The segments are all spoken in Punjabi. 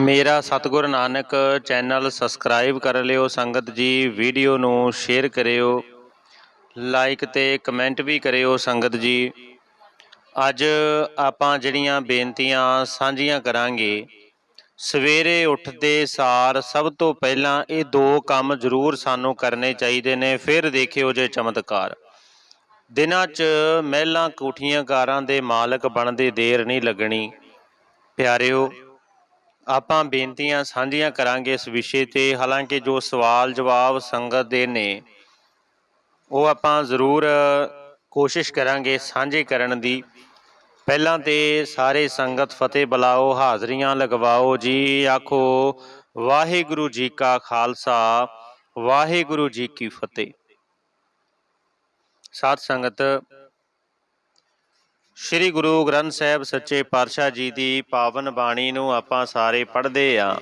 ਮੇਰਾ ਸਤਿਗੁਰ ਨਾਨਕ ਚੈਨਲ ਸਬਸਕ੍ਰਾਈਬ ਕਰ ਲਿਓ, ਸੰਗਤ ਜੀ ਵੀਡੀਓ ਨੂੰ ਸ਼ੇਅਰ ਕਰਿਓ, ਲਾਈਕ ਤੇ ਕਮੈਂਟ ਵੀ ਕਰਿਓ ਸੰਗਤ ਜੀ। ਅੱਜ ਆਪਾਂ ਜਿਹੜੀਆਂ ਬੇਨਤੀਆਂ ਸਾਂਝੀਆਂ ਕਰਾਂਗੇ, ਸਵੇਰੇ ਉੱਠਦੇ ਸਾਰ ਸਭ ਤੋਂ ਪਹਿਲਾਂ ਇਹ ਦੋ ਕੰਮ ਜ਼ਰੂਰ ਸਾਨੂੰ ਕਰਨੇ ਚਾਹੀਦੇ ਨੇ, ਫਿਰ ਦੇਖਿਓ ਜੇ ਚਮਤਕਾਰ। ਦਿਨਾਂ 'ਚ ਮਹਿਲਾਂ ਕੋਠੀਆਂ ਕਾਰਾਂ ਦੇ ਮਾਲਕ ਬਣਦੇ ਦੇਰ ਨਹੀਂ ਲੱਗਣੀ। ਪਿਆਰਿਓ ਆਪਾਂ ਬੇਨਤੀਆਂ ਸਾਂਝੀਆਂ ਕਰਾਂਗੇ ਇਸ ਵਿਸ਼ੇ ਤੇ। ਹਾਲਾਂਕਿ ਜੋ ਸਵਾਲ ਜਵਾਬ ਸੰਗਤ ਦੇ ਨੇ, ਉਹ ਆਪਾਂ ਜ਼ਰੂਰ ਕੋਸ਼ਿਸ਼ ਕਰਾਂਗੇ ਸਾਂਝੇ ਕਰਨ ਦੀ। ਪਹਿਲਾਂ ਤੇ ਸਾਰੇ ਸੰਗਤ ਫਤਿਹ ਬੁਲਾਓ, ਹਾਜ਼ਰੀਆਂ ਲਗਵਾਓ ਜੀ। ਆਖੋ, ਵਾਹਿਗੁਰੂ ਜੀ ਕਾ ਖਾਲਸਾ, ਵਾਹਿਗੁਰੂ ਜੀ ਕੀ ਫਤਿਹ। ਸਾਧ ਸੰਗਤ ਸ੍ਰੀ ਗੁਰੂ ਗ੍ਰੰਥ ਸਾਹਿਬ ਸੱਚੇ ਪਾਤਸ਼ਾਹ ਜੀ ਦੀ ਪਾਵਨ ਬਾਣੀ ਨੂੰ ਆਪਾਂ ਸਾਰੇ ਪੜ੍ਹਦੇ ਆ।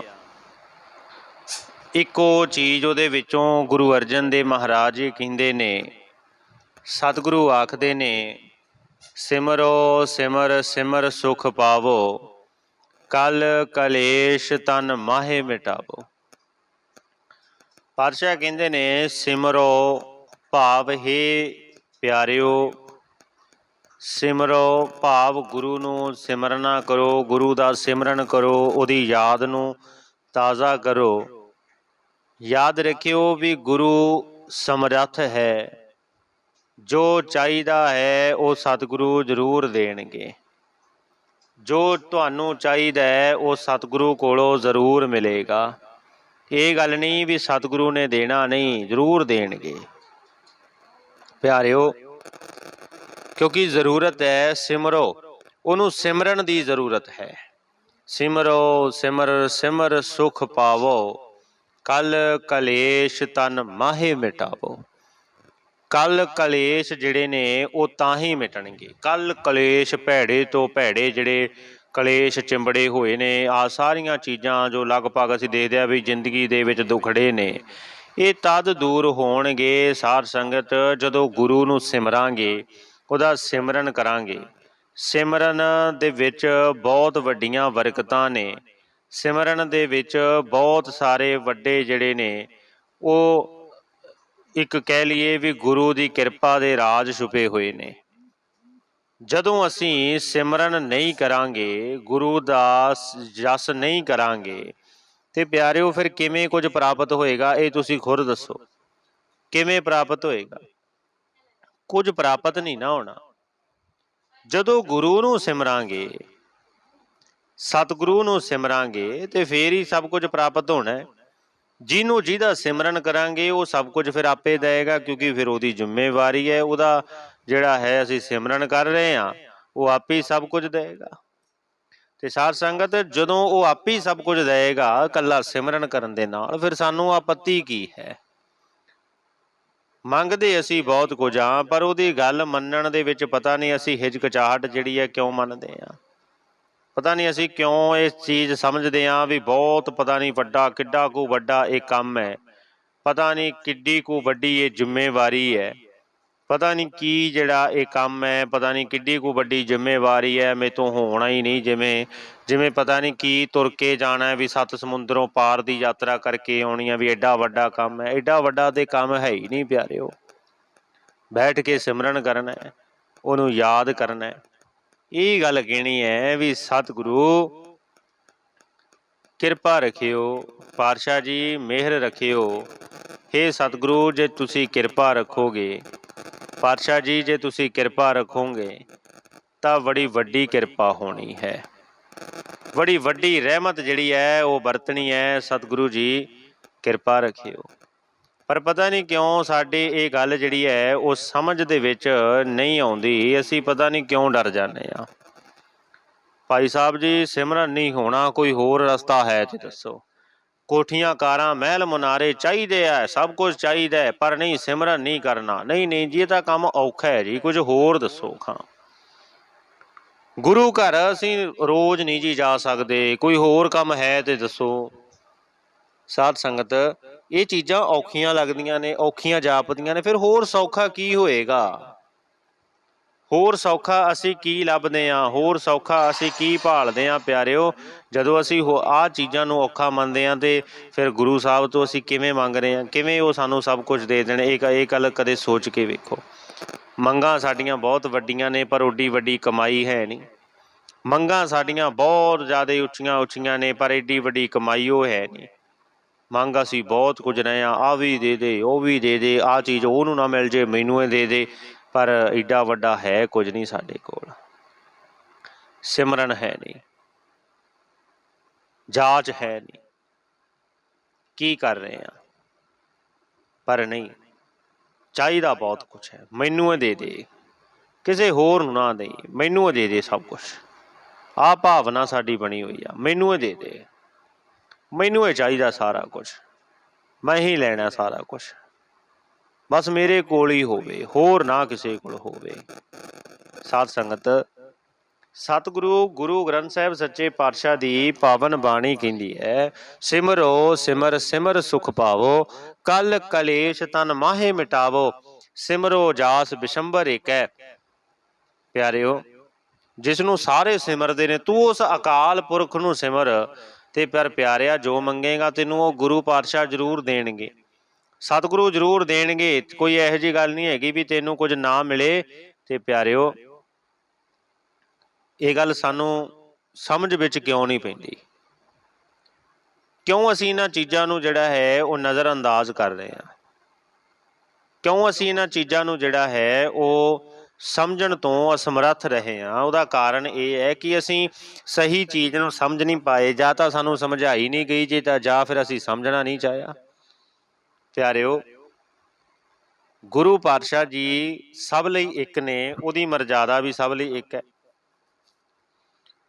ਇੱਕੋ ਚੀਜ਼ ਉਹਦੇ ਵਿੱਚੋਂ ਗੁਰੂ ਅਰਜਨ ਦੇਵ ਮਹਾਰਾਜ ਜੀ ਕਹਿੰਦੇ ਨੇ, ਸਤਿਗੁਰੂ ਆਖਦੇ ਨੇ, ਸਿਮਰੋ ਸਿਮਰ ਸਿਮਰ ਸੁਖ ਪਾਵੋ, ਕਲ ਕਲੇਸ਼ ਤਨ ਮਾਹੇ ਮਿਟਾਵੋ। ਪਾਤਸ਼ਾਹ ਕਹਿੰਦੇ ਨੇ, ਸਿਮਰੋ ਭਾਵ ਹੈ ਪਿਆਰਿਓ ਸਿਮਰੋ ਭਾਵ ਗੁਰੂ ਨੂੰ ਸਿਮਰਨਾ ਕਰੋ, ਗੁਰੂ ਦਾ ਸਿਮਰਨ ਕਰੋ, ਉਹਦੀ ਯਾਦ ਨੂੰ ਤਾਜ਼ਾ ਕਰੋ। ਯਾਦ ਰੱਖਿਓ ਵੀ ਗੁਰੂ ਸਮਰੱਥ ਹੈ। ਜੋ ਚਾਹੀਦਾ ਹੈ, ਉਹ ਸਤਿਗੁਰੂ ਜ਼ਰੂਰ ਦੇਣਗੇ। ਜੋ ਤੁਹਾਨੂੰ ਚਾਹੀਦਾ ਹੈ, ਉਹ ਸਤਿਗੁਰੂ ਕੋਲੋਂ ਜ਼ਰੂਰ ਮਿਲੇਗਾ। ਇਹ ਗੱਲ ਨਹੀਂ ਵੀ ਸਤਿਗੁਰੂ ਨੇ ਦੇਣਾ ਨਹੀਂ, ਜ਼ਰੂਰ ਦੇਣਗੇ। ਪਿਆਰਿਓ ਕਿਉਂਕਿ ਜ਼ਰੂਰਤ ਹੈ ਸਿਮਰੋ, ਉਹਨੂੰ ਸਿਮਰਨ ਦੀ ਜ਼ਰੂਰਤ ਹੈ। ਸਿਮਰੋ, ਸਿਮਰ ਸਿਮਰ ਸੁਖ ਪਾਵੋ, ਕਲ ਕਲੇਸ਼ ਤਨ ਮਾਹੇ ਮਿਟਾਵੋ। ਕਲ ਕਲੇਸ਼ ਜਿਹੜੇ ਨੇ, ਉਹ ਤਾਂ ਹੀ ਮਿਟਣਗੇ। ਕਲ ਕਲੇਸ਼ ਭੈੜੇ ਤੋਂ ਭੈੜੇ ਜਿਹੜੇ ਕਲੇਸ਼ ਚਿੰਬੜੇ ਹੋਏ ਨੇ, ਆ ਸਾਰੀਆਂ ਚੀਜ਼ਾਂ ਜੋ ਲਗਭਗ ਅਸੀਂ ਦੇਖਦੇ ਆ ਵੀ ਜ਼ਿੰਦਗੀ ਦੇ ਵਿੱਚ ਦੁਖੜੇ ਨੇ, ਇਹ ਤਦ ਦੂਰ ਹੋਣਗੇ ਸਾਧ ਸੰਗਤ ਜਦੋਂ ਗੁਰੂ ਨੂੰ ਸਿਮਰਾਂਗੇ ਉਹਦਾ ਸਿਮਰਨ ਕਰਾਂਗੇ। ਸਿਮਰਨ ਦੇ ਵਿੱਚ ਬਹੁਤ ਵੱਡੀਆਂ ਬਰਕਤਾਂ ਨੇ। ਸਿਮਰਨ ਦੇ ਵਿੱਚ ਬਹੁਤ ਸਾਰੇ ਵੱਡੇ ਜਿਹੜੇ ਨੇ, ਉਹ ਇੱਕ ਕਹਿ ਲਈਏ ਵੀ ਗੁਰੂ ਦੀ ਕਿਰਪਾ ਦੇ ਰਾਜ ਛੁਪੇ ਹੋਏ ਨੇ। ਜਦੋਂ ਅਸੀਂ ਸਿਮਰਨ ਨਹੀਂ ਕਰਾਂਗੇ, ਗੁਰੂ ਦਾ ਜਸ ਨਹੀਂ ਕਰਾਂਗੇ, ਤੇ ਪਿਆਰਿਓ, ਫਿਰ ਕਿਵੇਂ ਕੁਝ ਪ੍ਰਾਪਤ ਹੋਏਗਾ, ਇਹ ਤੁਸੀਂ ਖੁਦ ਦੱਸੋ। ਕਿਵੇਂ ਪ੍ਰਾਪਤ ਹੋਏਗਾ? ਕੁਝ ਪ੍ਰਾਪਤ ਨਹੀਂ ਨਾ ਹੋਣਾ। ਜਦੋਂ ਗੁਰੂ ਨੂੰ ਸਿਮਰਾਂਗੇ, ਸਤਿਗੁਰੂ ਨੂੰ ਸਿਮਰਾਂਗੇ, ਤੇ ਫੇਰ ਹੀ ਸਭ ਕੁਝ ਪ੍ਰਾਪਤ ਹੋਣਾ ਹੈ। ਜਿਹਨੂੰ ਜਿਹਦਾ ਸਿਮਰਨ ਕਰਾਂਗੇ, ਉਹ ਸਭ ਕੁਝ ਫਿਰ ਆਪੇ ਦੇਏਗਾ ਕਿਉਂਕਿ ਫਿਰ ਉਹਦੀ ਜ਼ਿੰਮੇਵਾਰੀ ਹੈ, ਉਹਦਾ ਜਿਹੜਾ ਹੈ ਅਸੀਂ ਸਿਮਰਨ ਕਰ ਰਹੇ ਹਾਂ, ਉਹ ਆਪੇ ਹੀ ਸਭ ਕੁਝ ਦੇਏਗਾ ਤੇ ਸਾਧ ਸੰਗਤ, ਜਦੋਂ ਉਹ ਆਪੇ ਹੀ ਸਭ ਕੁਝ ਦੇਏਗਾ ਕੱਲਾ ਸਿਮਰਨ ਕਰਨ ਦੇ ਨਾਲ, ਫਿਰ ਸਾਨੂੰ ਆਪੱਤੀ ਕੀ ਹੈ? ਮੰਗਦੇ ਅਸੀਂ ਬਹੁਤ ਕੁਝ ਆ ਪਰ ਉਹਦੀ ਗੱਲ ਮੰਨਣ ਦੇ ਵਿੱਚ ਪਤਾ ਨਹੀਂ ਅਸੀਂ ਹਿਚਕਚਾਹਟ ਜਿਹੜੀ ਹੈ ਕਿਉਂ ਮੰਨਦੇ ਆ ਪਤਾ ਨਹੀਂ ਅਸੀਂ ਕਿਉਂ ਇਸ ਚੀਜ਼ ਸਮਝਦੇ ਆ ਵੀ ਬਹੁਤ ਪਤਾ ਨਹੀਂ ਵੱਡਾ ਕਿੱਡਾ ਕੋ ਵੱਡਾ ਇਹ ਕੰਮ ਹੈ। ਪਤਾ ਨਹੀਂ ਕਿੱਡੀ ਕੋ ਵੱਡੀ ਇਹ ਜ਼ਿੰਮੇਵਾਰੀ ਹੈ। ਪਤਾ ਨਹੀਂ ਕੀ ਜਿਹੜਾ ਇਹ ਕੰਮ ਹੈ, ਪਤਾ ਨਹੀਂ ਕਿੱਡੀ ਕੋ ਵੱਡੀ ਜ਼ਿੰਮੇਵਾਰੀ ਹੈ ਮੇ ਤੋਂ ਹੋਣਾ ਹੀ ਨਹੀਂ ਜਿਵੇਂ ਜਿਵੇਂ ਪਤਾ ਨਹੀਂ ਕੀ ਤੁਰ ਕੇ ਜਾਣਾ ਵੀ ਸੱਤ ਸਮੁੰਦਰੋਂ ਪਾਰ ਦੀ ਯਾਤਰਾ ਕਰਕੇ ਆਉਣੀ ਹੈ ਵੀ ਐਡਾ ਵੱਡਾ ਕੰਮ ਹੈ। ਐਡਾ ਵੱਡਾ ਤੇ ਕੰਮ ਹੈ ਹੀ ਨਹੀਂ ਪਿਆਰਿਓ। ਬੈਠ ਕੇ ਸਿਮਰਨ ਕਰਨਾ ਹੈ, ਉਹਨੂੰ ਯਾਦ ਕਰਨਾ ਹੈ। ਇਹ ਗੱਲ ਕਹਿਣੀ ਹੈ ਵੀ ਸਤਿਗੁਰੂ, ਕਿਰਪਾ ਰੱਖਿਓ, ਪਾਤਸ਼ਾਹ ਜੀ, ਮਿਹਰ ਰੱਖਿਓ। हे ਸਤਿਗੁਰੂ, ਜੇ ਤੁਸੀਂ ਕਿਰਪਾ ਰੱਖੋਗੇ ਪਾਤਸ਼ਾਹ ਜੀ, ਜੇ ਤੁਸੀਂ ਕਿਰਪਾ ਰੱਖੋਗੇ, ਤਾਂ ਬੜੀ ਵੱਡੀ ਕਿਰਪਾ ਹੋਣੀ ਹੈ। ਬੜੀ ਵੱਡੀ ਰਹਿਮਤ ਜਿਹੜੀ ਹੈ, ਉਹ ਵਰਤਣੀ ਹੈ। ਸਤਿਗੁਰੂ ਜੀ, ਕਿਰਪਾ ਰੱਖਿਓ। ਪਰ ਪਤਾ ਨਹੀਂ ਕਿਉਂ ਸਾਡੇ ਇਹ ਗੱਲ ਜਿਹੜੀ ਹੈ, ਉਹ ਸਮਝ ਦੇ ਵਿੱਚ ਨਹੀਂ ਆਉਂਦੀ। ਅਸੀਂ ਪਤਾ ਨਹੀਂ ਕਿਉਂ ਡਰ ਜਾਂਦੇ ਆ ਭਾਈ ਸਾਹਿਬ ਜੀ, ਸਿਮਰਨ ਨਹੀਂ ਹੋਣਾ, ਕੋਈ ਹੋਰ ਰਸਤਾ ਹੈ ਤੇ ਦੱਸੋ। ਕੋਠੀਆਂ, ਕਾਰਾਂ, ਮਹਿਲ, ਮੁਨਾਰੇ ਚਾਹੀਦੇ ਆ ਸਭ ਕੁਝ ਚਾਹੀਦਾ ਹੈ ਪਰ ਨਹੀਂ, ਸਿਮਰਨ ਨਹੀਂ ਕਰਨਾ। ਨਹੀਂ ਨਹੀਂ, ਜੀ, ਇਹ ਤਾਂ ਕੰਮ ਔਖਾ ਹੈ ਜੀ, ਕੁਝ ਹੋਰ ਦੱਸੋ ਖਾਂ। ਗੁਰੂ ਘਰ ਅਸੀਂ ਰੋਜ਼ ਨਹੀਂ ਜੀ ਜਾ ਸਕਦੇ, ਕੋਈ ਹੋਰ ਕੰਮ ਹੈ ਤੇ ਦੱਸੋ। ਸਾਧ ਸੰਗਤ, ਇਹ ਚੀਜ਼ਾਂ ਔਖੀਆਂ ਲੱਗਦੀਆਂ ਨੇ, ਔਖੀਆਂ ਜਾਪਦੀਆਂ ਨੇ, ਫਿਰ ਹੋਰ ਸੌਖਾ ਕੀ ਹੋਏਗਾ? ਹੋਰ ਸੌਖਾ ਅਸੀਂ ਕੀ ਲੱਭਦੇ ਆ ਹੋਰ ਸੌਖਾ ਅਸੀਂ ਕੀ ਭਾਲਦੇ ਆ ਪਿਆਰਿਓ? ਜਦੋਂ ਅਸੀਂ ਆਹ ਚੀਜ਼ਾਂ ਨੂੰ ਔਖਾ ਮੰਨਦੇ ਆ ਤੇ ਫਿਰ ਗੁਰੂ ਸਾਹਿਬ ਤੋਂ ਅਸੀਂ ਕਿਵੇਂ ਮੰਗ ਰਹੇ ਆ ਕਿਵੇਂ ਉਹ ਸਾਨੂੰ ਸਭ ਕੁਝ ਦੇ ਦੇਣ? ਇਹ ਇਹ ਗੱਲ ਕਦੇ ਸੋਚ ਕੇ ਵੇਖੋ। ਮੰਗਾਂ ਸਾਡੀਆਂ ਬਹੁਤ ਵੱਡੀਆਂ ਨੇ, ਪਰ ਓਡੀ ਵੱਡੀ ਕਮਾਈ ਹੈ ਨਹੀਂ। ਮੰਗਾਂ ਸਾਡੀਆਂ ਬਹੁਤ ਜ਼ਿਆਦਾ ਉੱਚੀਆਂ ਉੱਚੀਆਂ ਨੇ, ਪਰ ਏਡੀ ਵੱਡੀ ਕਮਾਈ ਉਹ ਹੈ ਨਹੀਂ। ਮੰਗ ਅਸੀਂ ਬਹੁਤ ਕੁਝ ਰਹੇ ਆ ਆ ਵੀ ਦੇ ਦੇ, ਉਹ ਵੀ ਦੇ ਦੇ ਆ ਚੀਜ਼ ਉਹਨੂੰ ਨਾ ਮਿਲ ਜੇ, ਮੈਨੂੰ ਇਹ ਦੇ ਦੇ। ਪਰ ਏਡਾ ਵੱਡਾ ਹੈ ਕੁਝ ਨਹੀਂ ਸਾਡੇ ਕੋਲ। ਸਿਮਰਨ ਹੈ ਨਹੀਂ। ਜਾਚ ਹੈ ਨਹੀਂ। ਕੀ ਕਰ ਰਹੇ ਆ? ਪਰ ਨਹੀਂ। ਚਾਹੀਦਾ ਬਹੁਤ ਕੁਝ ਹੈ। ਮੈਨੂੰ ਇਹ ਦੇ ਦੇ। ਕਿਸੇ ਹੋਰ ਨੂੰ ਨਾ ਦੇ ਮੈਨੂੰ ਇਹ ਦੇ ਦੇ ਸਭ ਕੁਝ ਆ ਭਾਵਨਾ ਸਾਡੀ ਬਣੀ ਹੋਈ ਆ। ਮੈਨੂੰ ਇਹ ਦੇ ਦੇ। ਮੈਨੂੰ ਇਹ ਚਾਹੀਦਾ ਸਾਰਾ ਕੁਝ ਮੈਂ ਹੀ ਲੈਣਾ ਸਾਰਾ ਕੁਝ ਬਸ ਮੇਰੇ ਕੋਲ ਹੀ ਹੋਵੇ, ਹੋਰ ਨਾ ਕਿਸੇ ਕੋਲ ਹੋਵੇ। ਸਾਧ ਸੰਗਤ, ਸਤਿਗੁਰੂ ਗੁਰੂ ਗ੍ਰੰਥ ਸਾਹਿਬ ਸੱਚੇ ਪਾਤਸ਼ਾਹ ਦੀ ਪਾਵਨ ਬਾਣੀ ਕਹਿੰਦੀ ਹੈ, ਸਿਮਰੋ ਸਿਮਰ ਸਿਮਰ ਸੁਖ ਪਾਵੋ, ਕਲ ਕਲੇਸ਼ ਤਨ ਮਾਹੇ ਮਿਟਾਵੋ, ਸਿਮਰੋ ਜਾਸ ਬਿਸ਼ੰਬਰ ਏਕੈ। ਪਿਆਰਿਓ ਜਿਸ ਨੂੰ ਸਾਰੇ ਸਿਮਰਦੇ ਨੇ, ਤੂੰ ਉਸ ਅਕਾਲ ਪੁਰਖ ਨੂੰ ਸਿਮਰ, ਤੇ ਪਰ ਪਿਆਰਿਆ, ਜੋ ਮੰਗੇਗਾ ਤੈਨੂੰ ਉਹ ਗੁਰੂ ਪਾਤਸ਼ਾਹ ਜ਼ਰੂਰ ਦੇਣਗੇ। ਸਤਿਗੁਰੂ ਜ਼ਰੂਰ ਦੇਣਗੇ, ਕੋਈ ਇਹੋ ਜੀ ਗੱਲ ਨਹੀਂ ਹੈਗੀ ਵੀ ਤੈਨੂੰ ਕੁਝ ਨਾ ਮਿਲੇ ਤੇ ਪਿਆਰਿਓ, ਇਹ ਗੱਲ ਸਾਨੂੰ ਸਮਝ ਵਿੱਚ ਕਿਉਂ ਨਹੀਂ ਪੈਂਦੀ? ਕਿਉਂ ਅਸੀਂ ਇਹਨਾਂ ਚੀਜ਼ਾਂ ਨੂੰ ਜਿਹੜਾ ਹੈ ਉਹ ਨਜ਼ਰ ਅੰਦਾਜ਼ ਕਰ ਰਹੇ ਹਾਂ? ਕਿਉਂ ਅਸੀਂ ਇਹਨਾਂ ਚੀਜ਼ਾਂ ਨੂੰ ਜਿਹੜਾ ਹੈ ਉਹ ਸਮਝਣ ਤੋਂ ਅਸਮਰੱਥ ਰਹੇ ਹਾਂ? ਉਹਦਾ ਕਾਰਨ ਇਹ ਹੈ ਕਿ ਅਸੀਂ ਸਹੀ ਚੀਜ਼ ਨੂੰ ਸਮਝ ਨਹੀਂ ਪਾਏ, ਜਾਂ ਤਾਂ ਸਾਨੂੰ ਸਮਝਾਈ ਨਹੀਂ ਗਈ ਜੇ ਤਾਂ, ਜਾਂ ਫਿਰ ਅਸੀਂ ਸਮਝਣਾ ਨਹੀਂ ਚਾਹਿਆ। ਪਿਆਰਿਓ, ਗੁਰੂ ਪਾਤਸ਼ਾਹ ਜੀ ਸਭ ਲਈ ਇੱਕ ਨੇ, ਉਹਦੀ ਮਰਜ਼ਾਦਾ ਵੀ ਸਭ ਲਈ ਇੱਕ ਹੈ।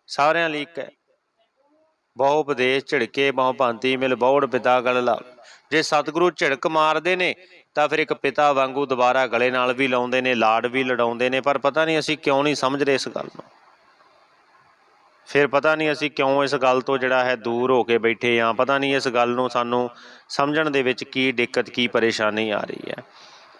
ਸਾਰਿਆਂ ਲਈ ਇੱਕ ਹੈ। ਬਹੁ ਉਪਦੇਸ਼ ਝਿੜਕੇ, ਬਹੁ ਭਾਂਤੀ ਮਿਲ, ਬਹੁੜ ਪਿਤਾ ਗਲ ਲਾ ਜੇ ਸਤਿਗੁਰੂ ਝਿੜਕ ਮਾਰਦੇ ਨੇ, ਤਾਂ ਫਿਰ ਇੱਕ ਪਿਤਾ ਵਾਂਗੂ ਦੁਬਾਰਾ ਗਲੇ ਨਾਲ ਵੀ ਲਾਉਂਦੇ ਨੇ ਲਾਡ ਵੀ ਲੜਾਉਂਦੇ ਨੇ, ਪਰ ਪਤਾ ਨਹੀਂ ਅਸੀਂ ਕਿਉਂ ਨਹੀਂ ਸਮਝ ਰਹੇ ਇਸ ਗੱਲ ਨੂੰ। ਫਿਰ ਪਤਾ ਨਹੀਂ ਅਸੀਂ ਕਿਉਂ ਇਸ ਗੱਲ ਤੋਂ ਜਿਹੜਾ ਹੈ ਦੂਰ ਹੋ ਕੇ ਬੈਠੇ ਆ ਪਤਾ ਨਹੀਂ ਇਸ ਗੱਲ ਨੂੰ ਸਾਨੂੰ ਸਮਝਣ ਦੇ ਵਿੱਚ ਕੀ ਦਿੱਕਤ, ਕੀ ਪਰੇਸ਼ਾਨੀ ਆ ਰਹੀ ਹੈ।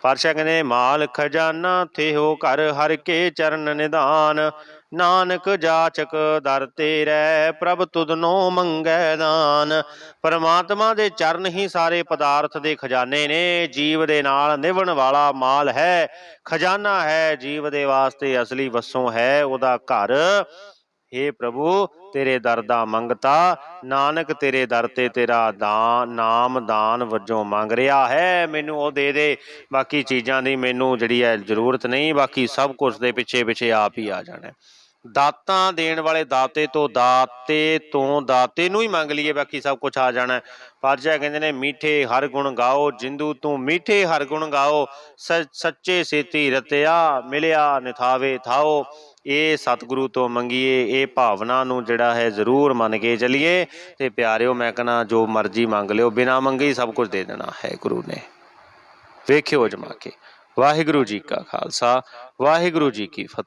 ਪਾਤਸ਼ਾਹ ਕਹਿੰਦੇ, ਮਾਲ ਖਜ਼ਾਨਾ ਥੇ ਘਰ, ਹਰ ਕੇ ਚਰਨ ਨਿਦਾਨ ਨਾਨਕ ਜਾਚਕ ਦਰ ਤੇਰੇ, ਪ੍ਰਭ ਤੁਧਨੋ ਮੰਗੈ ਦਾਨ। ਪਰਮਾਤਮਾ ਦੇ ਚਰਨ ਹੀ ਸਾਰੇ ਪਦਾਰਥ ਦੇ ਖਜ਼ਾਨੇ ਨੇ। ਜੀਵ ਦੇ ਨਾਲ ਨਿਭਣ ਵਾਲਾ ਮਾਲ ਹੈ। ਖਜ਼ਾਨਾ ਹੈ, ਜੀਵ ਦੇ ਵਾਸਤੇ ਅਸਲੀ ਵਸੋਂ ਹੈ, ਉਹਦਾ ਘਰ। हे ਪ੍ਰਭੂ, ਤੇਰੇ ਦਰ ਦਾ ਮੰਗਤਾ, ਨਾਨਕ ਤੇਰੇ ਦਰ ਤੇ ਤੇਰਾ ਦਾਨ ਨਾਮ ਦਾਨ ਵਜੋਂ ਮੰਗ ਰਿਹਾ ਹੈ। ਮੈਨੂੰ ਉਹ ਦੇ ਦੇ। ਬਾਕੀ ਚੀਜ਼ਾਂ ਦੀ ਮੈਨੂੰ ਜਿਹੜੀ ਹੈ ਜ਼ਰੂਰਤ ਨਹੀਂ, ਬਾਕੀ ਸਭ ਕੁਝ ਦੇ ਪਿੱਛੇ ਪਿੱਛੇ ਆਪ ਹੀ ਆ ਜਾਣਾ ਦਾਤਾਂ ਦੇਣ ਵਾਲੇ ਦਾਤੇ ਤੋਂ ਦਾਤੇ ਤੋਂ ਦਾਤੇ ਨੂੰ ਹੀ ਮੰਗ ਲਈਏ, ਬਾਕੀ ਸਭ ਕੁਝ ਆ ਜਾਣਾ ਹੈ। ਪਾਤਸ਼ਾਹ ਕਹਿੰਦੇ ਨੇ, ਮੀਠੇ ਹਰ ਗੁਣ ਗਾਓ, ਜਿੰਦੂ ਤੂੰ ਮੀਠੇ ਹਰ ਗੁਣ ਗਾਓ ਸ- ਸੱਚੇ ਸੇਤੀ ਰਤਿਆ, ਮਿਲਿਆ ਨਿਥਾਵੇ ਥਾਓ। ਇਹ ਸਤਿਗੁਰੂ ਤੋਂ ਮੰਗੀਏ, ਇਹ ਭਾਵਨਾ ਨੂੰ ਜਿਹੜਾ ਹੈ ਜ਼ਰੂਰ ਮੰਨ ਕੇ ਚੱਲੀਏ। ਤੇ ਪਿਆਰਿਓ, ਮੈਂ ਕਹਣਾ ਜੋ ਮਰਜ਼ੀ ਮੰਗ ਲਿਓ, ਬਿਨਾ ਮੰਗੇ ਸਭ ਕੁਝ ਦੇ ਦੇਣਾ ਹੈ ਗੁਰੂ ਨੇ। ਵੇਖਿਓ ਜਮਾ ਕੇ। ਵਾਹਿਗੁਰੂ ਜੀ ਕਾ ਖਾਲਸਾ, ਵਾਹਿਗੁਰੂ ਜੀ ਕੀ ਫਤਿਹ।